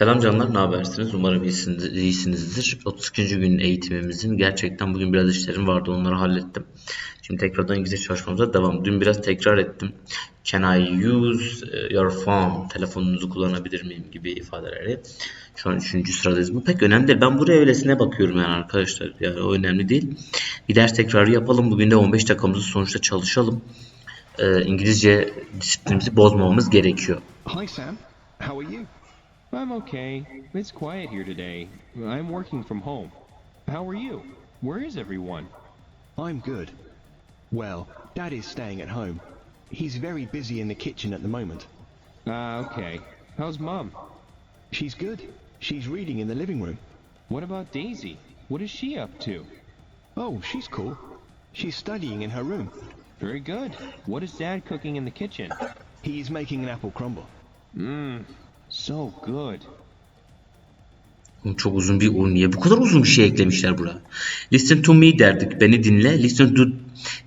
Selam canlar, ne habersiniz? Umarım iyisiniz- iyisinizdir. 32. gün eğitimimizin gerçekten bugün biraz işlerim vardı, onları hallettim. Şimdi tekrardan İngilizce çalışmamıza devam. Dün biraz tekrar ettim. Can I use eh, your phone? Telefonunuzu kullanabilir miyim gibi ifadeleri. Şu an 3. sıradayız. Bu pek önemli değil. Ben buraya öylesine bakıyorum yani arkadaşlar. Yani o önemli değil. Bir ders tekrarı yapalım. Bugün de 15 dakikamızı sonuçta çalışalım. Eh, İngilizce disiplinimizi bozmamamız gerekiyor. Hi, Sam. How are you? I'm okay. It's quiet here today. I'm working from home. How are you? Where is everyone? I'm good. Well, Dad is staying at home. He's very busy in the kitchen at the moment. Ah, okay. How's Mom? She's good. She's reading in the living room. What about Daisy? What is she up to? Oh, she's cool. She's studying in her room. Very good. What is Dad cooking in the kitchen? He's making an apple crumble. Mmm, so good. Oğlum Çok uzun bir oğlum niye bu kadar uzun bir şey eklemişler buraya? Listen to me derdik. Beni dinle. Listen to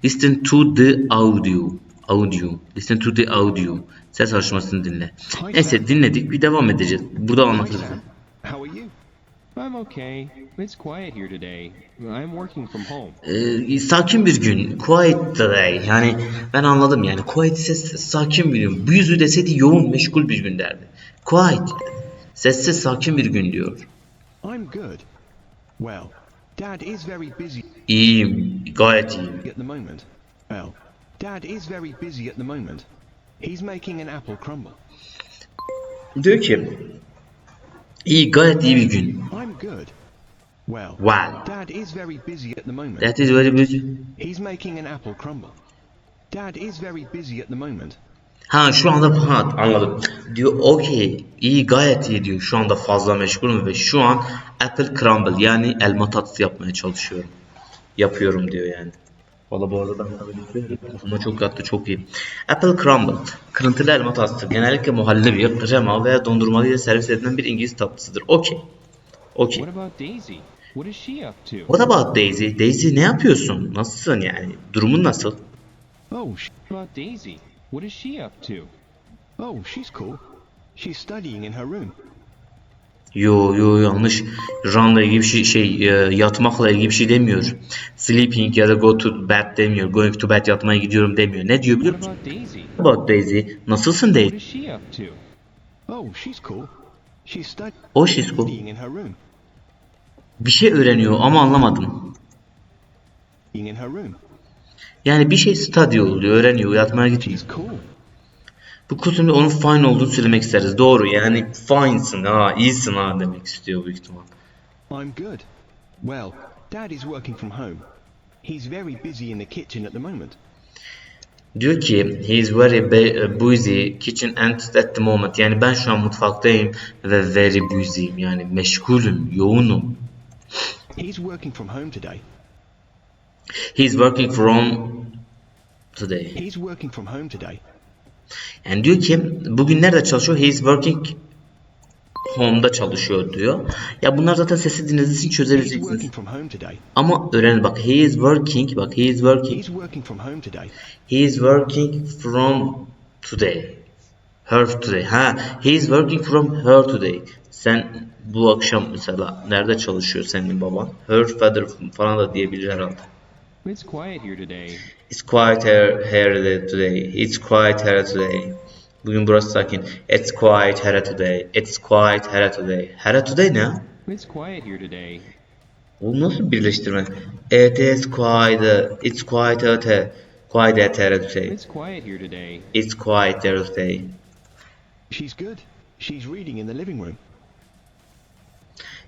listen to the audio. Audio. Listen to the audio. Ses alışmasını dinle. Neyse dinledik. Bir devam edeceğiz. Burada anlatırız. How are you? I'm okay. It's quiet here today. I'm working from home. Ee, sakin bir gün. Quiet today. Yani ben anladım yani. Quiet ses sakin bir gün. Bu yüzü deseydi yoğun meşgul bir gün derdi. Quiet. Sessiz sakin bir gün diyor. I'm good. Well, Dad is very busy İyiyim. Gayet iyiyim. at the moment. Well, Dad is very busy at the moment. He's making an apple crumble. Diyor ki iyi gayet iyi bir gün. I'm good. Well, Well. Dad is very busy at the moment. That is very busy. He's making an apple crumble. Dad is very busy at the moment. Ha şu anda ha anladım. Diyor okey iyi gayet iyi diyor. Şu anda fazla meşgulüm ve şu an apple crumble yani elma tatlısı yapmaya çalışıyorum. Yapıyorum diyor yani. Valla bu arada ama çok yattı çok iyi. Apple crumble kırıntılı elma tatlısı genellikle muhallebi, krema veya dondurmalı ile servis edilen bir İngiliz tatlısıdır. Okey. Okey. What about Daisy? What is she up to? What about Daisy? Daisy ne yapıyorsun? Nasılsın yani? Durumun nasıl? Oh, What about Daisy? What is she up to? oh, she's cool. She's studying in her room. Yo yo yanlış. Run'la ilgili bir şey, şey e, yatmakla ilgili bir şey demiyor. Sleeping ya da go to bed demiyor. Going to bed yatmaya gidiyorum demiyor. Ne diyor biliyor musun? about Daisy? What about Daisy? Nasılsın Daisy? What is she up to? Oh, she's cool. She's studying O she's cool. in her room. Bir şey öğreniyor ama anlamadım. In her room. Yani bir şey study oluyor, öğreniyor, yatmaya cool. Bu kısımda onun fine olduğunu söylemek isteriz. Doğru yani fine'sın ha, iyisin ha demek istiyor büyük ihtimal. I'm good. Well, Dad is working from home. He's very busy in the kitchen at the moment. Diyor ki he is very busy kitchen and at the moment. Yani ben şu an mutfaktayım ve very busy'yim. Yani meşgulüm, yoğunum. He's working from home today. He is working from today. He's working from home today. Yani diyor ki bugün nerede çalışıyor? He is working home'da çalışıyor diyor. Ya bunlar zaten sesi dinlediğiniz için He's çözebileceksiniz. Ama öğrenin bak he is working bak he is working He's working from home today. he is working from today. Her today. Ha he is working from her today. Sen bu akşam mesela nerede çalışıyor senin baban? Her father falan da diyebilir herhalde. It's quiet here today. It's quiet here, here today. It's quiet here today. Bugün burası sakin. It's quiet here today. It's quiet here today. Here today ne? It's quiet here today. O nasıl birleştirme? It is quiet. It's quiet here. Quiet here today. It's quiet here today. It's quiet here today. She's good. She's reading in the living room.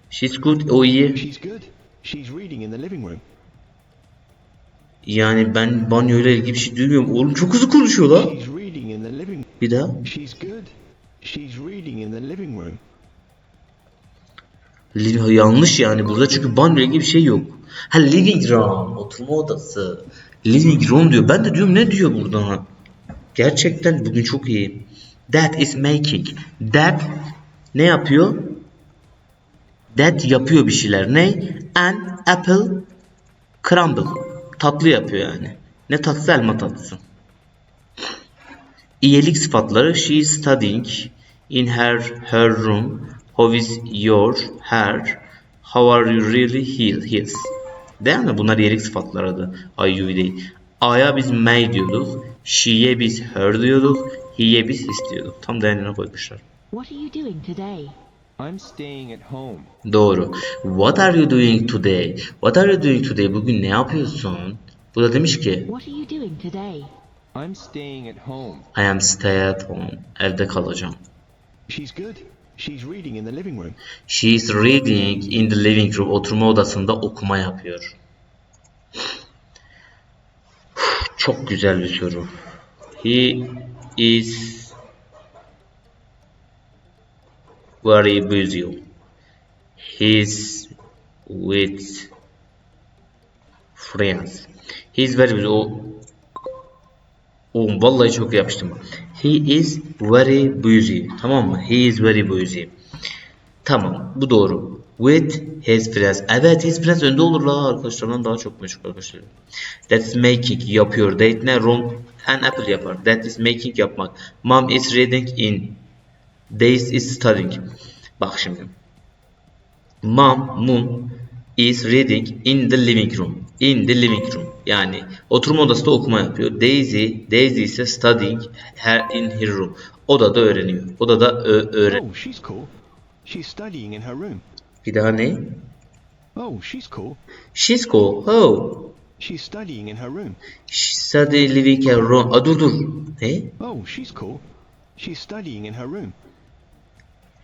She's good. Oh o iyi. She's good. She's reading in the living room. Yani ben banyoyla ilgili bir şey duymuyorum. Oğlum çok hızlı konuşuyor la. She's reading in the living Bir daha. Living Yanlış yani burada çünkü banyoyla ilgili bir şey yok. Ha living room. Oturma odası. Living room diyor. Ben de diyorum ne diyor burada ha? Gerçekten bugün çok iyi. That is making. That ne yapıyor? That yapıyor bir şeyler. Ne? An apple crumble. Tatlı yapıyor yani. Ne tatlısı elma tatlısı. İyilik sıfatları. She is studying in her her room. How is your hair? How are you really his? Değil mi? Bunlar yerik sıfatlar adı. I, you değil. I'ya biz may diyorduk. She'ye biz her diyorduk. He'ye biz his diyorduk. Tam da yanına koymuşlar. What are you doing today? I'm staying at home. Doğru. What are you doing today? What are you doing today? Bugün ne yapıyorsun? Bu da demiş ki What are you doing today? I'm staying at home. I am stay at home. Evde kalacağım. She's good. She's reading in the living room. She is reading in the living room. Oturma odasında okuma yapıyor. Çok güzel bir soru. He is very busy. He's with friends. He's very busy. O Oğlum vallahi çok yapıştım. He is very busy. Tamam mı? He is very busy. Tamam. Bu doğru. With his friends. Evet his friends önde olur la arkadaşlarından daha çok meşgul arkadaşlar. That is making yapıyor. Date ne? Rom and apple yapar. That is making yapmak. Mom is reading in. Days is studying. Bak şimdi. Mom, mum is reading in the living room. In the living room. Yani oturma odasında okuma yapıyor. Daisy, Daisy ise studying her in her room. Odada öğreniyor. Odada öğren. Oh, she's cool. She's studying in her room. Bir daha ne? Oh, she's cool. She's cool. Oh. She's studying in her room. She study living her room. Aa, dur dur. Ne? Oh, she's cool. She's studying in her room.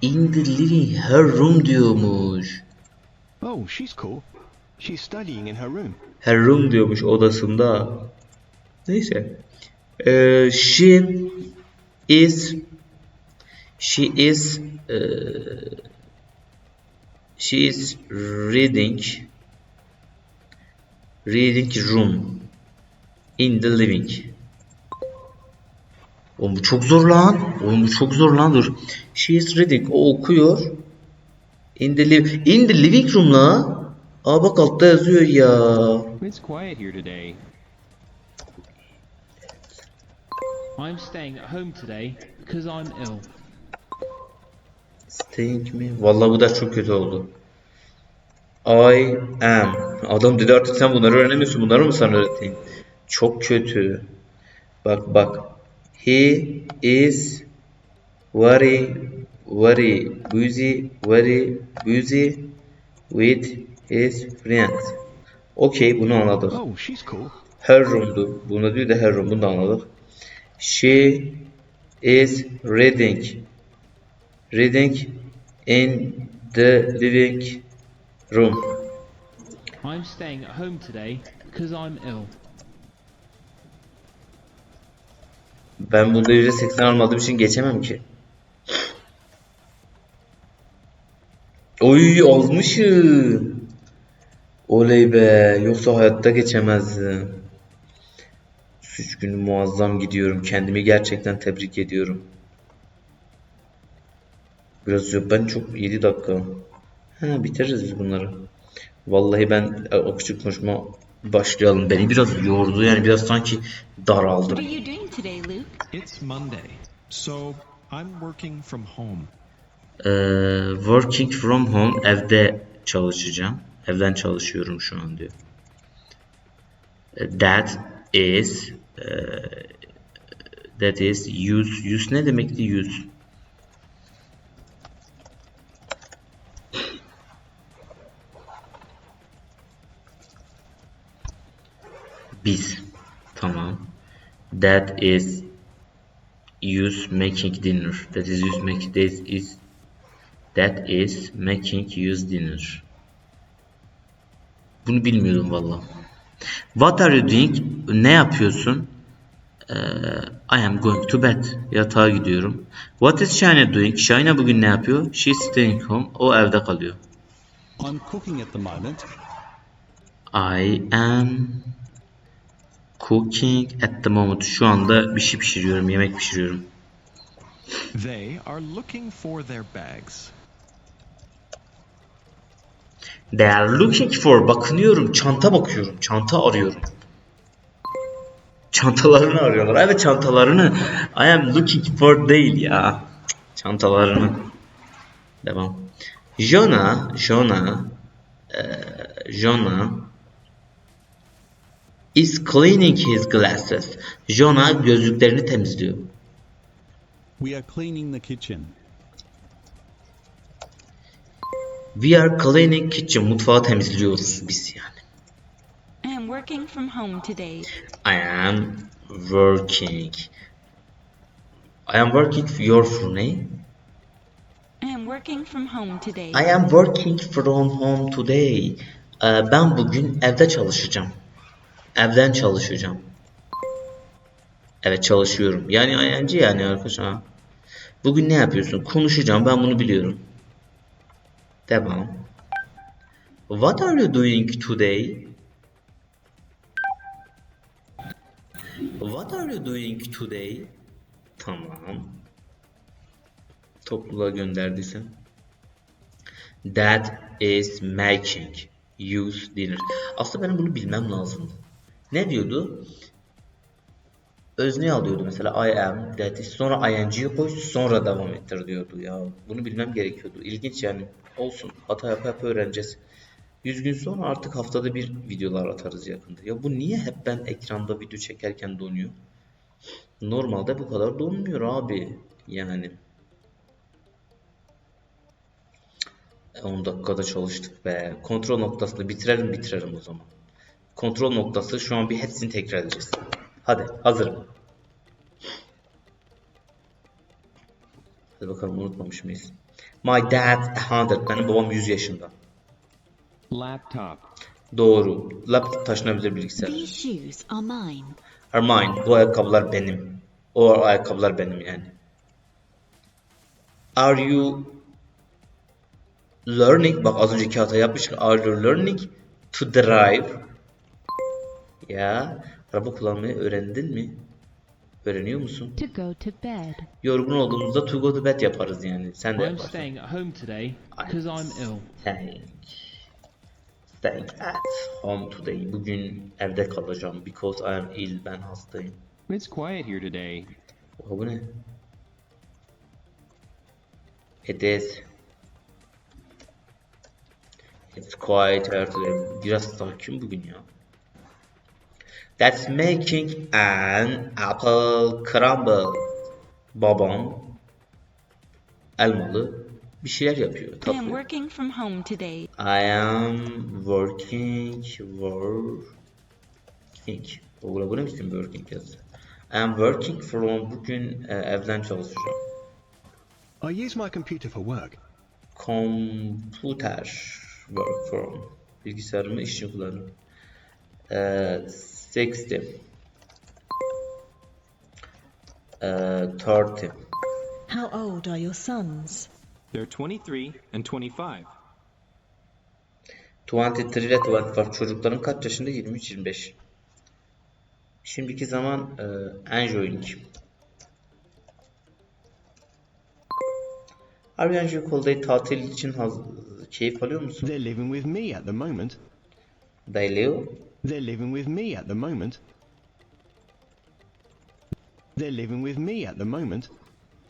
In the living her room diyormuş. Oh, she's cool. She's studying in her room. Her room diyormuş odasında. Neyse. Ee, she is she is eee, she is reading reading room in the living. Oğlum bu çok zor lan. Oğlum bu çok zor lan dur. She is reading. O okuyor. In the liv in the living room la. Aa bak altta yazıyor ya. It's quiet here today. I'm staying at home today because I'm ill. Staying mi? Vallahi bu da çok kötü oldu. I am. Adam dedi artık sen bunları öğrenemiyorsun. Bunları mı sana öğreteyim? Çok kötü. Bak bak. He is very very busy very busy with his friends. Okey bunu anladık. Oh, she's cool. Her room'du. Buna diyor da her room. Bunu da anladık. She is reading. Reading in the living room. I'm staying at home today because I'm ill. Ben bunda %80 almadığım için geçemem ki. Oy almışım. Oley be. Yoksa hayatta geçemezdim. Üç günü muazzam gidiyorum. Kendimi gerçekten tebrik ediyorum. Biraz yok. Ben çok 7 dakika. Ha bitiririz biz bunları. Vallahi ben e, o küçük konuşma başlayalım. Beni biraz yordu yani biraz sanki daraldım. What are you doing today, Luke? It's Monday, so I'm working from home. Ee, working from home evde çalışacağım. Evden çalışıyorum şu an diyor. Ee, That is e, that is use use ne demekti use? Biz. That is use making dinner. That is use making that is That is making use dinner. Bunu bilmiyordum valla. What are you doing? Ne yapıyorsun? Ee, I am going to bed. Yatağa gidiyorum. What is Shine doing? Shine bugün ne yapıyor? She's staying home. O evde kalıyor. I'm cooking at the moment. I am cooking at the moment. Şu anda bir şey pişiriyorum. Yemek pişiriyorum. They are looking for their bags. They are looking for. Bakınıyorum. Çanta bakıyorum. Çanta arıyorum. Çantalarını arıyorlar. Evet çantalarını. I am looking for değil ya. Çantalarını. Devam. Jonah, Jonah, eee, Jonah is cleaning his glasses. Jonah gözlüklerini temizliyor. We are cleaning the kitchen. We are cleaning kitchen. Mutfağı temizliyoruz biz yani. I am working from home today. I am working. I am working for your for ne? I am working from home today. I am working from home today. Ee, ben bugün evde çalışacağım. Evden çalışacağım. Evet çalışıyorum. Yani ING yani arkadaşlar. Bugün ne yapıyorsun? Konuşacağım. Ben bunu biliyorum. Devam. What are you doing today? What are you doing today? Tamam. Topluluğa gönderdiysem. That is making use dinner. Aslında benim bunu bilmem lazım. Ne diyordu? Özne alıyordu mesela I am, that is, sonra ing'yi koy, sonra devam ettir diyordu ya. Bunu bilmem gerekiyordu. İlginç yani. Olsun. Hata yapa yapa öğreneceğiz. 100 gün sonra artık haftada bir videolar atarız yakında. Ya bu niye hep ben ekranda video çekerken donuyor? Normalde bu kadar donmuyor abi. Yani. 10 dakikada çalıştık be. Kontrol noktasını bitirelim bitirelim o zaman. Kontrol noktası şu an bir hepsini tekrar edeceğiz. Hadi hazırım. Hadi bakalım unutmamış mıyız? My dad 100. Benim babam 100 yaşında. Laptop. Doğru. Laptop taşınabilir bilgisayar. These shoes are mine. Are mine. Bu ayakkabılar benim. O ayakkabılar benim yani. Are you learning? Bak az önceki hata yapmıştık. Are you learning to drive? Ya araba kullanmayı öğrendin mi? Öğreniyor musun? To go to bed. Yorgun olduğumuzda to go to bed yaparız yani. Sen de I'm yaparsın. staying at home today because I'm ill. Staying. Staying at home today. Bugün evde kalacağım because I am ill. Ben hastayım. It's quiet here today. Oha bu ne? It is. It's quite hard today. Biraz sakin bugün ya. That's making an apple crumble. Babam elmalı bir şeyler yapıyor. I am working from home today. I am working working. Oğlum bu ne biçim working yazı? I am working from bugün e, evden çalışacağım. I use my computer for work. Computer work from. Bilgisayarımı iş için kullanıyorum. Ee, 60. Ee, 30. How old are your sons? They're 23 and 25. 23 ile 25. Çocukların kaç yaşında? 23-25. Şimdiki zaman e, enjoying. Are you enjoying holiday tatil için keyif alıyor musun? They're living with me at the moment. They live. They're living with me at the moment. They're living with me at the moment.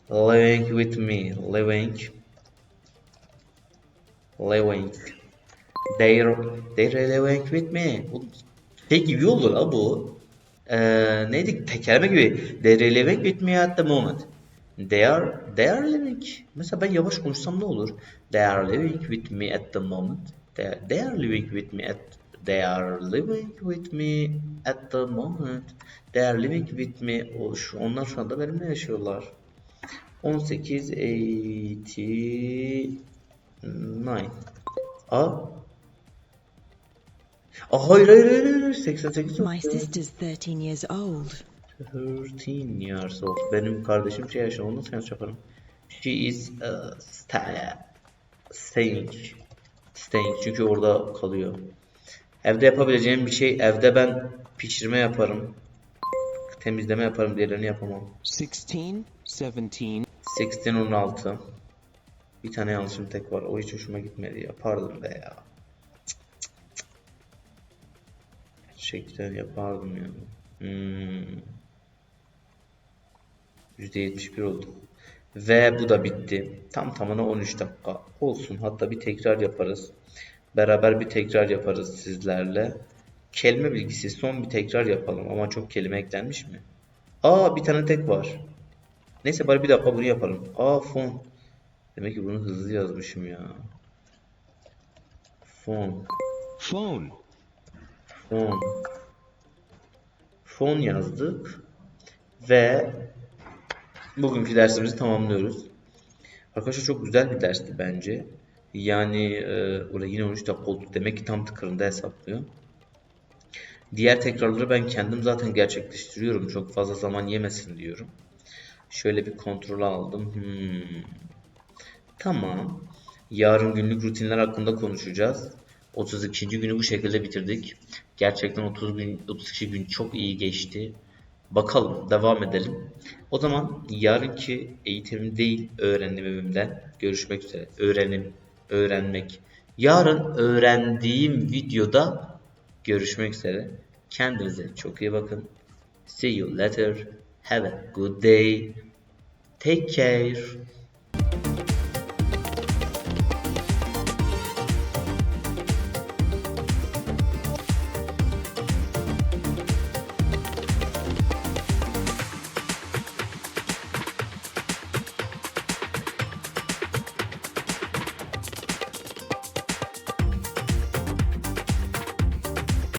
Living with me. Living. Living. They're, they're living with me. Bu şey gibi oldu la bu. Ee, neydi? Tekerleme gibi. They're living with me at the moment. They are, they are living. Mesela ben yavaş konuşsam ne olur? They are living with me at the moment. They they are living with me at They are living with me at the moment. They are living with me. O, şu, onlar şu anda benimle yaşıyorlar. 18 89 A Aa, hayır hayır hayır hayır 88 My sister's 13 years old. 13 years old. Benim kardeşim şey yaşıyor. Onu yanlış yaparım? She is uh, stay, staying. Staying. Çünkü orada kalıyor. Evde yapabileceğim bir şey. Evde ben pişirme yaparım. Temizleme yaparım. Diğerlerini yapamam. 16, 17, 16 16. Bir tane yanlışım tek var. O hiç hoşuma gitmedi ya. Pardon be ya. Gerçekten yapardım ya. Hmm. %71 oldu. Ve bu da bitti. Tam tamına 13 dakika olsun. Hatta bir tekrar yaparız. Beraber bir tekrar yaparız sizlerle. Kelime bilgisi son bir tekrar yapalım. Ama çok kelime eklenmiş mi? Aa bir tane tek var. Neyse bari bir dakika bunu yapalım. Aa fon. Demek ki bunu hızlı yazmışım ya. Fon. Phone. Fon. Fon yazdık. Ve bugünkü dersimizi tamamlıyoruz. Arkadaşlar çok güzel bir dersti bence. Yani e, orada yine 13 dakika oldu. Demek ki tam tıkırında hesaplıyor. Diğer tekrarları ben kendim zaten gerçekleştiriyorum. Çok fazla zaman yemesin diyorum. Şöyle bir kontrol aldım. Hmm. Tamam. Yarın günlük rutinler hakkında konuşacağız. 32. günü bu şekilde bitirdik. Gerçekten 30 gün, 32 gün çok iyi geçti. Bakalım, devam edelim. O zaman yarınki eğitim değil, öğrenimimden görüşmek üzere. Öğrenim, öğrenmek. Yarın öğrendiğim videoda görüşmek üzere. Kendinize çok iyi bakın. See you later. Have a good day. Take care.